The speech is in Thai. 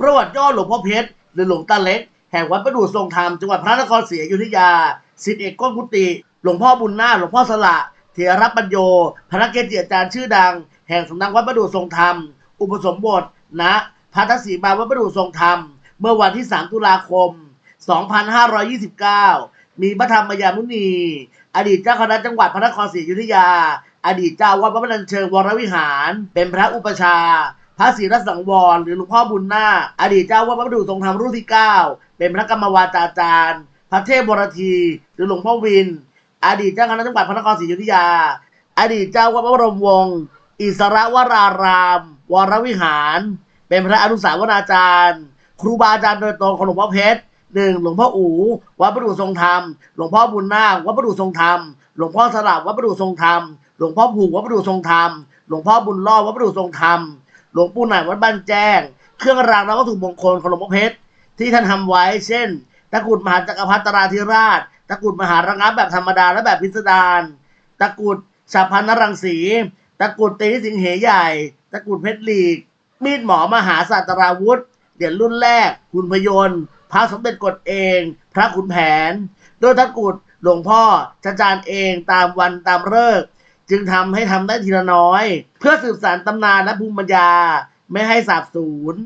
ประวัติย่อหลวงพ่อเพชรหรือหลวงตาเล็ก แห่งวัดประดู่ทรงธรรมจังหวัดพระนครศรีอยุธยาสิทธิเอกก้องกุฏิหลวงพ่อบุญนาหลวงพ่อสละเถรปัญโยพระเกจิอาจารย์ชื่อดัง แห่งสำนักวัดประดู่ทรงธรรม อุปสมบทณพัทศีมาวัดประดู่ทรงธรรม เมื่อวันที่ 3 ตุลาคม 2529 มีพระธรรมยามุนี อดีตเจ้าคณะจังหวัดพระนครศรีอยุธยา อดีตเจ้าวัดพระบันเชิงวรวิหาร เป็นพระอุปชา พระศรีรัตนสังวร หรือหลวงพ่อบุญนาคอดีตเจ้าวัดพระประดูทรงธรรมรุ่นที่ 9 เป็นพระกรรมวาจาจารย์ พระเทพบรที หรือหลวงพ่อวิน อดีตเจ้าคณะจังหวัดพระนครศรีอยุธยา อดีตเจ้าวัดพระบรมวงศ์อิสระวราราม วรวิหาร เป็นพระอนุสาวนาจารย์ ครูบาอาจารย์โดยตรงของหลวงพ่อเพชรหนึ่งหลวงพ่ออู๋วัดประดูทรงธรรม หลวงพ่อบุญนาควัดประดูทรงธรรม หลวงพ่อสลับวัดประดูทรงธรรม หลวงพ่อผูกวัดประดูทรงธรรม หลวงพ่อบุญรอดวัดประดูทรงธรรม หลวงปู่หน่ายวัดบ้านแจ้ง เครื่องรางและวัตถุมงคลของหลวงพ่อเพชรที่ท่านทำไว้ เช่น ตะกุดมหาจักรพรรดิตราธิราช ตะกุดมหาระงับแบบธรรมดาและแบบพิสดารตะกุดฉับพันนรังสี ตะกุดตีสิงเหใหญ่ ตะกุดเพชรลีก มีดหมอมหาศาสตราวุธเหรียญรุ่นแรก คุณพยนต์พระสมเด็จกฎเอง พระขุนแผน โดยตะกุดหลวงพ่อจะจานเองตามวันตามฤกษ์ จึงทำให้ทำได้ทีละน้อย เพื่อสืบสานตำนานและภูมิปัญญาไม่ให้สาบสูญ